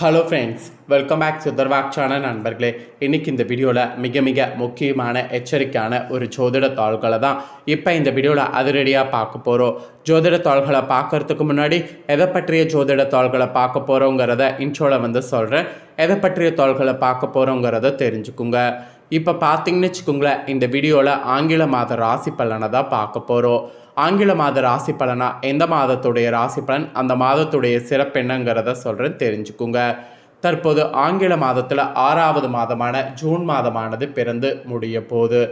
Hello friends welcome back சுதர்வாக்சான நண்பர்களே. இன்னைக்கு இந்த வீடியோவில் மிக மிக முக்கியமான எச்சரிக்கையான ஒரு ஜோதிட தாள்களை தான் இப்போ இந்த வீடியோவில் அதிரடியாக பார்க்க போகிறோம் ஜோதிட தாள்களை பார்க்கறதுக்கு முன்னாடி எதை பற்றிய ஜோதிட தாள்களை பார்க்க போகிறோங்கிறத இன்ட்ரோவில் வந்து சொல்கிறேன் எதை பற்றிய தாள்களை பார்க்க போகிறோங்கிறத தெரிஞ்சுக்குங்க. இப்போ பார்த்தீங்கன்னு வச்சுக்கோங்களேன் இந்த வீடியோவில் ஆங்கில மாத ராசி பலனை தான் பார்க்க போகிறோம் ஆங்கில மாத ராசி பலனா எந்த மாதத்துடைய ராசி பலன் அந்த மாதத்துடைய சிறப்பு என்னங்கிறத சொல்கிறேன் தெரிஞ்சுக்குங்க. தற்போது ஆங்கில மாதத்தில் ஆறாவது மாதமான ஜூன் மாதமானது பிறந்து முடிய போகுது.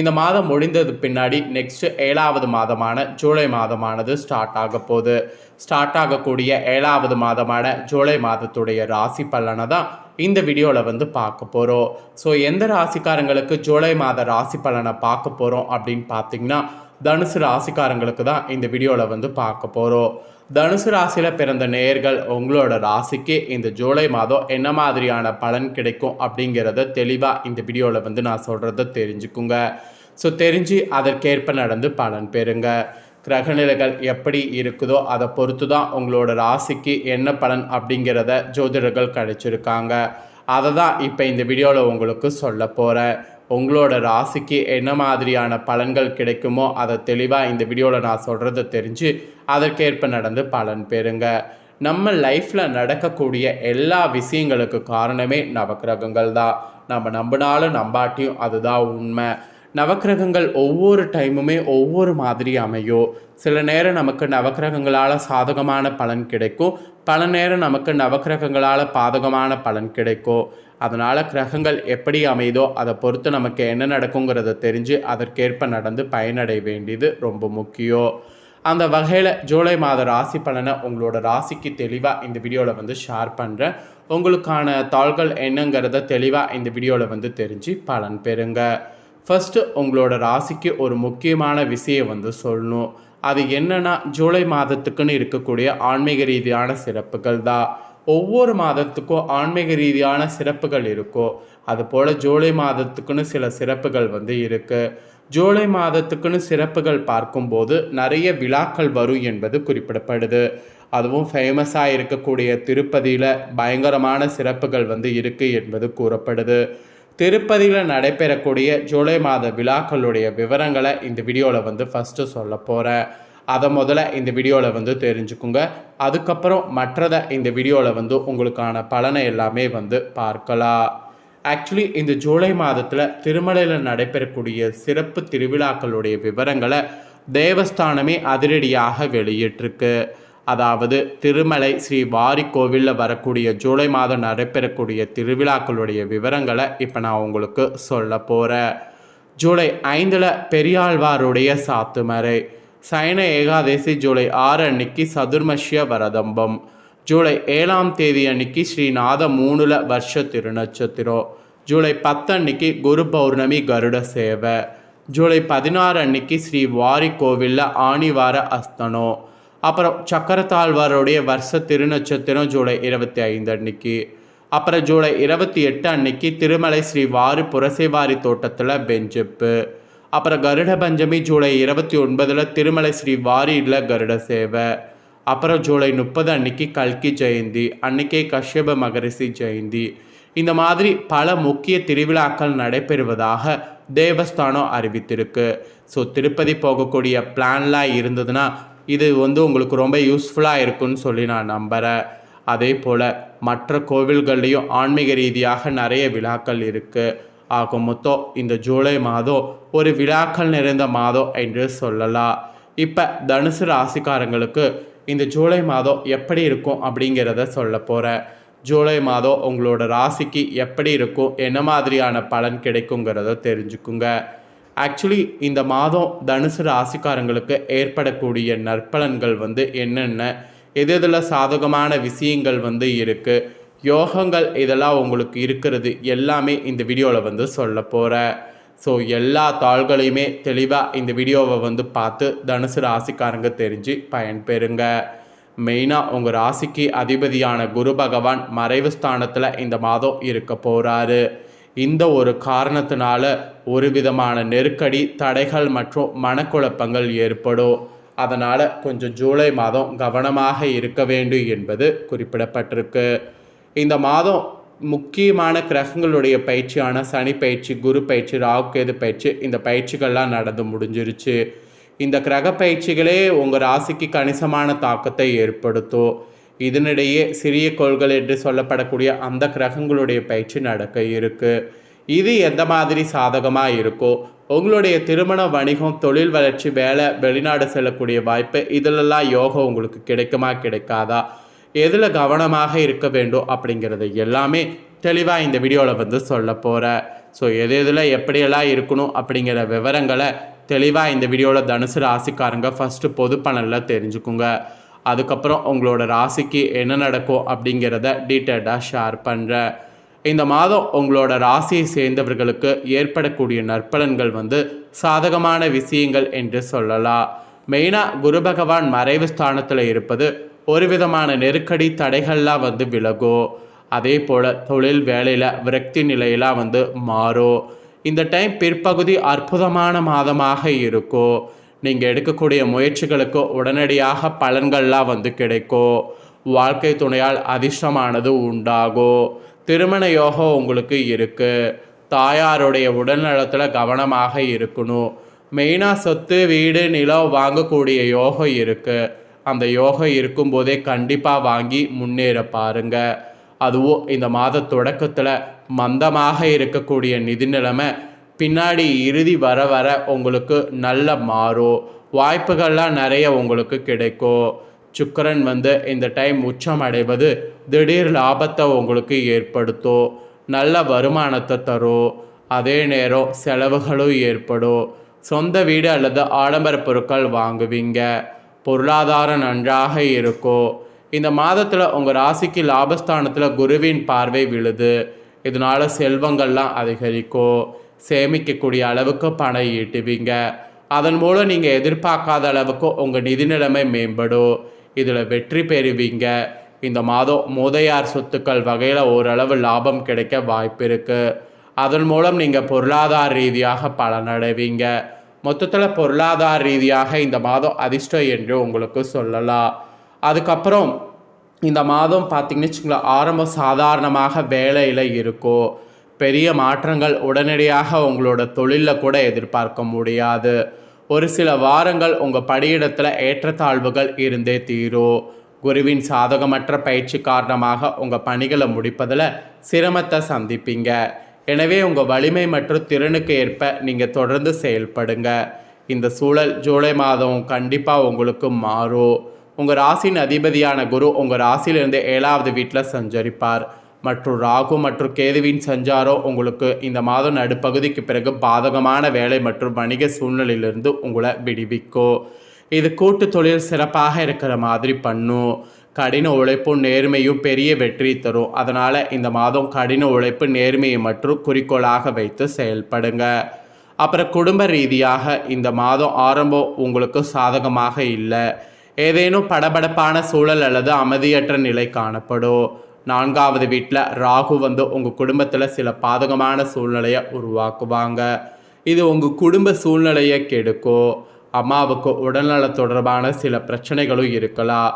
இந்த மாதம் முடிந்தது பின்னாடி நெக்ஸ்ட் ஏழாவது மாதமான ஜூலை மாதமானது ஸ்டார்ட் ஆக போகுது. ஸ்டார்ட் ஆகக்கூடிய ஏழாவது மாதமான ஜூலை மாதத்துடைய ராசி பலனை தான் இந்த வீடியோவில் வந்து பார்க்க போகிறோம் ஸோ எந்த ராசிக்காரங்களுக்கு ஜூலை மாத ராசி பலனை பார்க்க போகிறோம் அப்படின்னு பார்த்தீங்கன்னா தனுசு ராசிக்காரங்களுக்கு தான் இந்த வீடியோவில் வந்து பார்க்க போகிறோம் தனுசு ராசியில் பிறந்த நேர்கள் உங்களோட ராசிக்கு இந்த ஜூலை மாதம் என்ன மாதிரியான பலன் கிடைக்கும் அப்படிங்கிறத தெளிவாக இந்த வீடியோவில் வந்து நான் சொல்கிறத தெரிஞ்சுக்குங்க. ஸோ தெரிஞ்சு அதற்கேற்ப நடந்து பலன் பெறுங்க. கிரகநிலைகள் எப்படி இருக்குதோ அதை பொறுத்து தான் உங்களோட ராசிக்கு என்ன பலன் அப்படிங்கிறத ஜோதிடர்கள் கழிச்சிருக்காங்க அதை தான் இப்போ இந்த வீடியோவில் உங்களுக்கு சொல்ல போகிறேன் உங்களோட ராசிக்கு என்ன மாதிரியான பலன்கள் கிடைக்குமோ அதை தெளிவாக இந்த வீடியோவில் நான் சொல்கிறத தெரிஞ்சு அதற்கேற்ப நடந்து பலன் பெறுங்க. நம்ம லைஃப்பில் நடக்கக்கூடிய எல்லா விஷயங்களுக்கு காரணமே நவக்கிரகங்கள் தான் நம்ம நம்பினாலும் நம்பாட்டியும் அதுதான் உண்மை. நவக்கிரகங்கள் ஒவ்வொரு டைமுமே ஒவ்வொரு மாதிரி அமையும் சில நேரம் நமக்கு நவக்கிரகங்களால் சாதகமான பலன் கிடைக்கும். பல நேரம் நமக்கு நவக்கிரகங்களால் பாதகமான பலன் கிடைக்கும். அதனால் கிரகங்கள் எப்படி அமையுதோ அதை பொறுத்து நமக்கு என்ன நடக்குங்கிறத தெரிஞ்சு அதற்கேற்ப நடந்து பயனடைய வேண்டியது ரொம்ப முக்கியம். அந்த வகையில் ஜூலை மாத ராசி பலனை உங்களோட ராசிக்கு தெளிவாக இந்த வீடியோவில் வந்து ஷேர் பண்ணுறேன் உங்களுக்கான தாள்கள் என்னங்கிறத தெளிவாக இந்த வீடியோவில் வந்து தெரிஞ்சு பலன் பெறுங்க. ஃபஸ்ட்டு உங்களோட ராசிக்கு ஒரு முக்கியமான விஷயம் வந்து சொல்லணும். அது என்னென்னா ஜூலை மாதத்துக்குன்னு இருக்கக்கூடிய ஆன்மீக ரீதியான சிறப்புகள் தான் ஒவ்வொரு மாதத்துக்கும் ஆன்மீக ரீதியான சிறப்புகள் இருக்கும் அதுபோல் ஜூலை மாதத்துக்குன்னு சில சிறப்புகள் வந்து இருக்குது ஜூலை மாதத்துக்குன்னு சிறப்புகள் பார்க்கும்போது நிறைய விழாக்கள் வரும் என்பது குறிப்பிடப்படுது. அதுவும் ஃபேமஸாக இருக்கக்கூடிய திருப்பதியில் பயங்கரமான சிறப்புகள் வந்து இருக்குது என்பது கூறப்படுது. திருப்பதியில் நடைபெறக்கூடிய ஜூலை மாத விழாக்களுடைய விவரங்களை இந்த வீடியோவில் வந்து ஃபஸ்ட்டு சொல்ல போகிறேன் அதை முதல்ல இந்த வீடியோவில் வந்து தெரிஞ்சுக்குங்க. அதுக்கப்புறம் மற்றதை இந்த வீடியோவில் வந்து உங்களுக்கான பலனை எல்லாமே வந்து பார்க்கலாம். ஆக்சுவலி இந்த ஜூலை மாதத்தில் திருமலையில் நடைபெறக்கூடிய சிறப்பு திருவிழாக்களுடைய விவரங்களை தேவஸ்தானமே அதிரடியாக வெளியிட்டிருக்கு. அதாவது திருமலை ஸ்ரீ வாரி கோவிலில் வரக்கூடிய ஜூலை மாதம் நடைபெறக்கூடிய திருவிழாக்களுடைய விவரங்களை இப்போ நான் உங்களுக்கு சொல்ல போகிறேன் ஜூலை ஐந்தில் பெரியாழ்வாருடைய சாத்துமறை. சைன ஏகாதசி ஜூலை ஆறு அன்னைக்கு சதுர்மஷ்ய வரதம்பம். ஜூலை ஏழாம் தேதி அன்னைக்கு ஸ்ரீநாத மூணுல வருஷ திருநட்சத்திரம். ஜூலை பத்து அன்னைக்கு குரு பௌர்ணமி கருட சேவை. ஜூலை பதினாறு அன்னைக்கு ஸ்ரீ வாரி கோவிலில் ஆணிவார அஸ்தனம். அப்புறம் சக்கரத்தாழ்வாருடைய வருஷ திருநட்சத்திரம் ஜூலை இருபத்தி ஐந்து அன்னைக்கு அப்புறம் ஜூலை இருபத்தி எட்டு அன்னைக்கு திருமலை ஸ்ரீ வாரி புரசைவாரி தோட்டத்தில் பெஞ்சப்பு. அப்புறம் கருட பஞ்சமி ஜூலை இருபத்தி ஒன்பதில் திருமலை ஸ்ரீ வாரியில் கருட சேவை. அப்புறம் ஜூலை முப்பது அன்னைக்கு கல்கி ஜெயந்தி அன்னைக்கே கஷ்யப மகரிஷி ஜெயந்தி. இந்த மாதிரி பல முக்கிய திருவிழாக்கள் நடைபெறுவதாக தேவஸ்தானம் அறிவித்திருக்கு. ஸோ திருப்பதி போகக்கூடிய பிளான்லாம் இருந்ததுன்னா இது வந்து உங்களுக்கு ரொம்ப யூஸ்ஃபுல்லாக இருக்கும்னு சொல்லி நான் நம்புகிறேன் அதே போல் மற்ற கோவில்கள்லேயும் ஆன்மீக ரீதியாக நிறைய விழாக்கள் இருக்குது ஆக மொத்தம் இந்த ஜூலை மாதம் ஒரு விழாக்கள் நிறைந்த மாதம் என்று சொல்லலாம். இப்போ தனுசு ராசிக்காரங்களுக்கு இந்த ஜூலை மாதம் எப்படி இருக்கும் அப்படிங்கிறத சொல்ல போகிறேன் ஜூலை மாதம் உங்களோட ராசிக்கு எப்படி இருக்கும் என்ன மாதிரியான பலன் கிடைக்குங்கிறத தெரிஞ்சுக்குங்க. ஆக்சுவலி இந்த மாதம் தனுசு ராசிக்காரங்களுக்கு ஏற்படக்கூடிய நற்பலன்கள் வந்து என்னென்ன? எது எதில் சாதகமான விஷயங்கள் வந்து இருக்குது யோகங்கள் இதெல்லாம் உங்களுக்கு இருக்கிறது எல்லாமே இந்த வீடியோவில் வந்து சொல்ல போகிறேன் ஸோ எல்லா தாள்களையுமே தெளிவாக இந்த வீடியோவை வந்து பார்த்து தனுசு ராசிக்காரங்க தெரிஞ்சு பயன்பெறுங்க. மெயினாக உங்கள் ராசிக்கு அதிபதியான குரு பகவான் மறைவு ஸ்தானத்தில் இந்த மாதம் இருக்க போகிறாரு இந்த ஒரு காரணத்தினால ஒரு விதமான நெருக்கடி தடைகள் மற்றும் மனக்குழப்பங்கள் ஏற்படும். அதனால் கொஞ்சம் ஜூலை மாதம் கவனமாக இருக்க வேண்டும் என்பது குறிப்பிடப்பட்டிருக்கு. இந்த மாதம் முக்கியமான கிரகங்களுடைய பயிற்சியான சனி பயிற்சி குரு பயிற்சி ராகுகேது பயிற்சி இந்த பயிற்சிகள்லாம் நடந்து முடிஞ்சிருச்சு. இந்த கிரக பயிற்சிகளே உங்கள் ராசிக்கு கணிசமான தாக்கத்தை ஏற்படுத்தும். இதனிடையே சிறிய கோள்கள் என்று சொல்லப்படக்கூடிய அந்த கிரகங்களுடைய பயிற்சி நடக்க இருக்கு. இது எந்த மாதிரி சாதகமாக இருக்கோ உங்களுடைய திருமண வணிகம் தொழில் வளர்ச்சி வேலை வெளிநாடு செல்லக்கூடிய வாய்ப்பு இதிலெல்லாம் யோகம் உங்களுக்கு கிடைக்குமா கிடைக்காதா எதில் கவனமாக இருக்க வேண்டும் அப்படிங்கிறது எல்லாமே தெளிவாக இந்த வீடியோவில் வந்து சொல்ல போகிறேன் ஸோ எது எதில் எப்படியெல்லாம் இருக்கணும் அப்படிங்கிற விவரங்களை தெளிவாக இந்த வீடியோவில் தனுசு ராசிக்காரங்க ஃபஸ்ட்டு பொது பலனில் தெரிஞ்சுக்குங்க. அதுக்கப்புறம் உங்களோட ராசிக்கு என்ன நடக்கும் அப்படிங்கிறத டீட்டெயில்டாக ஷேர் பண்ணுறேன் இந்த மாதம் உங்களோட ராசியை சேர்ந்தவர்களுக்கு ஏற்படக்கூடிய நற்பலன்கள் வந்து சாதகமான விஷயங்கள் என்று சொல்லலாம். மெயினாக குரு பகவான் மறைவு ஸ்தானத்தில் இருப்பது ஒரு விதமான நெருக்கடி தடைகள்லாம் வந்து விலகும். அதே போல் தொழில் வேலையில் விரக்தி நிலையெல்லாம் வந்து மாறும். இந்த டைம் பிற்பகுதி அற்புதமான மாதமாக இருக்கும். நீங்கள் எடுக்கக்கூடிய முயற்சிகளுக்கு உடனடியாக பலன்கள்லாம் வந்து கிடைக்கும் வாழ்க்கை துணையால் அதிர்ஷ்டமானது உண்டாகும் திருமண யோகம் உங்களுக்கு இருக்குது தாயாருடைய உடல்நலத்தில் கவனமாக இருக்கணும் மெயினாக சொத்து வீடு நிலம் வாங்கக்கூடிய யோகம் இருக்குது அந்த யோகம் இருக்கும்போதே கண்டிப்பாக வாங்கி முன்னேற பாருங்க. அதுவும் இந்த மாத தொடக்கத்தில் மந்தமாக இருக்கக்கூடிய நிதி நிலைமை பின்னாடி இறுதி வர வர உங்களுக்கு நல்ல மாறும் வாய்ப்புகள்லாம் நிறைய உங்களுக்கு கிடைக்கும் சுக்கரன் வந்து இந்த டைம் உச்சம் அடைவது திடீர் லாபத்தை உங்களுக்கு ஏற்படுத்தும் நல்ல வருமானத்தை தரும் அதே நேரம் செலவுகளும் ஏற்படும் சொந்த வீடு அல்லது ஆடம்பர பொருட்கள் வாங்குவீங்க. பொருளாதாரம் நன்றாக இருக்கும் இந்த மாதத்தில் உங்கள் ராசிக்கு லாபஸ்தானத்தில் குருவின் பார்வை விழுது. இதனால் செல்வங்கள்லாம் அதிகரிக்கும் சேமிக்கக்கூடிய அளவுக்கு பணம் ஈட்டுவீங்க. அதன் மூலம் நீங்கள் எதிர்பார்க்காத அளவுக்கு உங்கள் நிதி நிலைமை மேம்படும். இதில் வெற்றி பெறுவீங்க. இந்த மாதம் மூதையார் சொத்துக்கள் வகையில் ஓரளவு லாபம் கிடைக்க வாய்ப்பு இருக்குது அதன் மூலம் நீங்கள் பொருளாதார ரீதியாக பலனடைவீங்க மொத்தத்தில் பொருளாதார ரீதியாக இந்த மாதம் அதிர்ஷ்டம் என்று உங்களுக்கு சொல்லலாம். அதுக்கப்புறம் இந்த மாதம் பார்த்திங்கன்னு வச்சுங்களேன் ஆரம்பம் சாதாரணமாக வேலையில் இருக்கும். பெரிய மாற்றங்கள் உடனடியாக உங்களோட தொழிலில் கூட எதிர்பார்க்க முடியாது. ஒரு சில வாரங்கள் உங்கள் படியிடத்தில் ஏற்றத்தாழ்வுகள் இருந்தே தீரும். குருவின் சாதகமற்ற பயிற்சி காரணமாக உங்கள் பணிகளை முடிப்பதில் சிரமத்தை சந்திப்பீங்க. எனவே உங்கள் வலிமை மற்றும் திறனுக்கு ஏற்ப நீங்கள் தொடர்ந்து செயல்படுங்க. இந்த சூழல் ஜூலை மாதம் கண்டிப்பாக உங்களுக்கு மாறும். உங்கள் ராசியின் அதிபதியான குரு உங்கள் ராசியிலிருந்து ஏழாவது வீட்டில் சஞ்சரிப்பார். மற்றும் ராகு மற்றும் கேதுவின் சஞ்சாரம் உங்களுக்கு இந்த மாதம் நடுப்பகுதிக்கு பிறகு பாதகமான வேலை மற்றும் வணிக சூழ்நிலையிலிருந்து உங்களை விடுவிக்கும். இது கூட்டு தொழில் சிறப்பாக இருக்கிற மாதிரி பண்ணும். கடின உழைப்பும் நேர்மையும் பெரிய வெற்றி தரும். அதனால் இந்த மாதம் கடின உழைப்பு நேர்மையை மற்றும் குறிக்கோளாக வைத்து செயல்படுங்க. அப்புறம் குடும்ப ரீதியாக இந்த மாதம் ஆரம்பம் உங்களுக்கு சாதகமாக இல்லை. ஏதேனும் படபடப்பான சூழல் அல்லது அமைதியற்ற நிலை காணப்படும். நான்காவது வீட்டில் ராகு வந்து உங்கள் குடும்பத்தில் சில பாதகமான சூழ்நிலையை உருவாக்குவாங்க. இது உங்கள் குடும்ப சூழ்நிலையை கெடுக்கும் அம்மாவுக்கு உடல்நல தொடர்பான சில பிரச்சனைகளும் இருக்கலாம்.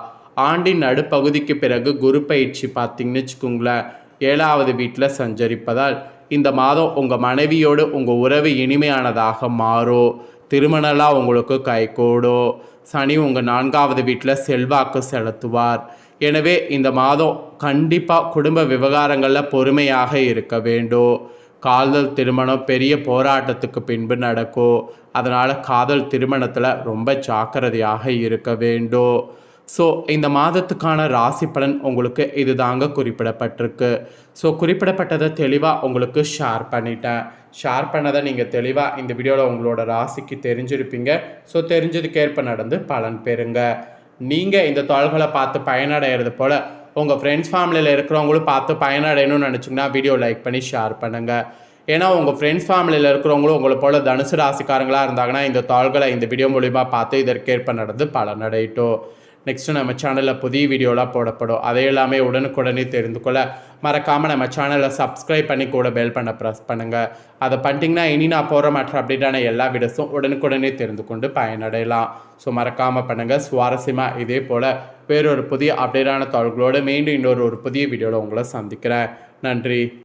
ஆண்டின் நடுப்பகுதிக்கு பிறகு குரு பயிற்சி பார்த்தீங்கன்னு வச்சுக்கோங்களேன் ஏழாவது வீட்டில் சஞ்சரிப்பதால் இந்த மாதம் உங்கள் மனைவியோடு உங்கள் உறவு இனிமையானதாக மாறும் திருமணலாம் உங்களுக்கு கைகூடும் சனி உங்கள் நான்காவது வீட்டில் செல்வாக்கு செலுத்துவார். எனவே இந்த மாதம் கண்டிப்பாக குடும்ப விவகாரங்களில் பொறுமையாக இருக்க வேண்டும். காதல் திருமணம் பெரிய போராட்டத்துக்கு பின்பு நடக்கும். அதனால் காதல் திருமணத்தில் ரொம்ப ஜாக்கிரதையாக இருக்க வேண்டும். ஸோ இந்த மாதத்துக்கான ராசி பலன் உங்களுக்கு இது தாங்க குறிப்பிடப்பட்டிருக்கு. ஸோ குறிப்பிடப்பட்டதை தெளிவாக உங்களுக்கு ஷேர் பண்ணிட்டேன். ஷேர் பண்ணதை நீங்கள் தெளிவாக இந்த வீடியோவில் உங்களோட ராசிக்கு தெரிஞ்சிருப்பீங்க. ஸோ தெரிஞ்சதுக்கேற்ப நடந்து பலன் பெறுங்க. நீங்கள் இந்த தாள்களை பார்த்து பயனடைகிறது போல் உங்கள் ஃப்ரெண்ட்ஸ் ஃபேமிலியில் இருக்கிறவங்களும் பார்த்து பயனடையணும்னு நினச்சிங்கன்னா வீடியோ லைக் பண்ணி ஷேர் பண்ணுங்கள் ஏன்னா உங்கள் ஃப்ரெண்ட்ஸ் ஃபேமிலியில் இருக்கிறவங்களும் உங்களை போல் தனுசு ராசிக்காரங்களாக இருந்தாங்கன்னா இந்த தாள்களை இந்த வீடியோ மூலிமா பார்த்து இதற்கேற்ப நடந்து பலனடையிட்டோம். நெக்ஸ்ட்டு நம்ம சேனலில் புதிய வீடியோலாம் போடப்படும். அதை எல்லாமே உடனுக்குடனே தெரிந்து கொள்ள மறக்காமல் நம்ம சேனலை சப்ஸ்கிரைப் பண்ணி கூட பெல் பண்ண ப்ரெஸ் பண்ணுங்கள் அதை பண்ணிட்டீங்கன்னா இனி நான் போகிற மற்ற அப்டேட்டான எல்லா வீடியோஸும் உடனுக்குடனே தெரிந்து கொண்டு பயனடையலாம். ஸோ மறக்காமல் பண்ணுங்கள் சுவாரஸ்யமாக இதே போல் வேறொரு புதிய அப்டேட்டான தகவல்களோடு மீண்டும் இன்னொரு ஒரு புதிய வீடியோவில் உங்களை சந்திக்கிறேன். நன்றி.